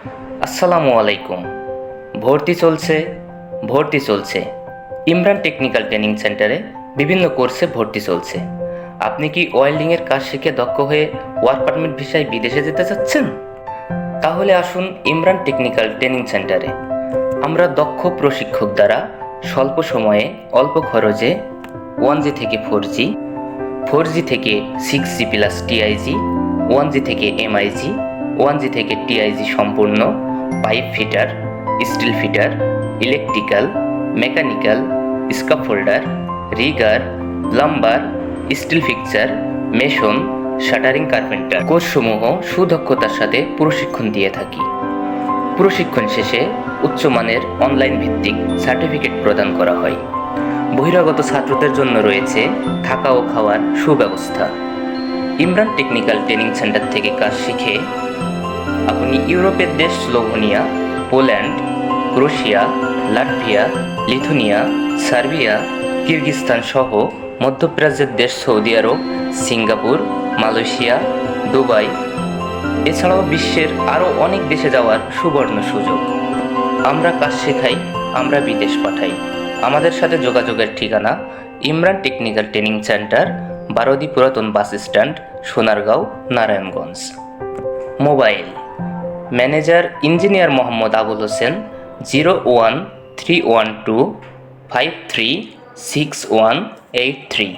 আসসালামু আলাইকুম। ভর্তি চলছে ভর্তি চলছে। ইমরান টেকনিক্যাল ট্রেনিং সেন্টারে বিভিন্ন কোর্সে ভর্তি চলছে। আপনি কি ওয়েল্ডিংয়ের কাজ শিখে দক্ষ হয়ে ওয়ার্ক পারমিট ভিসায় বিদেশে যেতে চাচ্ছেন? তাহলে আসুন ইমরান টেকনিক্যাল ট্রেনিং সেন্টারে। আমরা দক্ষ প্রশিক্ষক দ্বারা স্বল্প সময়ে, অল্প খরচে ওয়ান জি থেকে ফোর জি ফোর জি থেকে six G plus TIG one G থেকে এমআইজি ওয়ান জি থেকে টিআইজি সম্পূর্ণ, pipe fitter, steel fitter, electrical, mechanical scaffolder rigger plumber steel fixer, mason, shuttering carpenter. কোর্সসমূহ সুদক্ষতার সাথে প্রশিক্ষণ দিয়ে থাকি। প্রশিক্ষণ শেষে উচ্চমানের অনলাইন ভিত্তিক সার্টিফিকেট প্রদান করা হয়। বহিরাগত ছাত্রদের জন্য রয়েছে থাকা ও খাওয়ার সুব্যবস্থা। ইমরান টেকনিক্যাল ট্রেনিং সেন্টার থেকে কাজ শিখে আপনি ইউরোপের দেশ Slovenia Poland Croatia Latvia, Lithuania Serbia Kyrgyzstan সহ মধ্যপ্রাচ্যের দেশ Saudi Arab Singapore Malaysia Dubai এছাড়াও বিশ্বের আরও অনেক দেশে যাওয়ার সুবর্ণ সুযোগ। আমরা কাজ শেখাই, আমরা বিদেশ পাঠাই। আমাদের সাথে যোগাযোগের ঠিকানা Imran technical training centre, Barodi পুরাতন bus stand, Sonargaon, Narayanganj. Mobile. Manager engineer Mohammad Abul Hossain, zero one three one two five three six one eight three.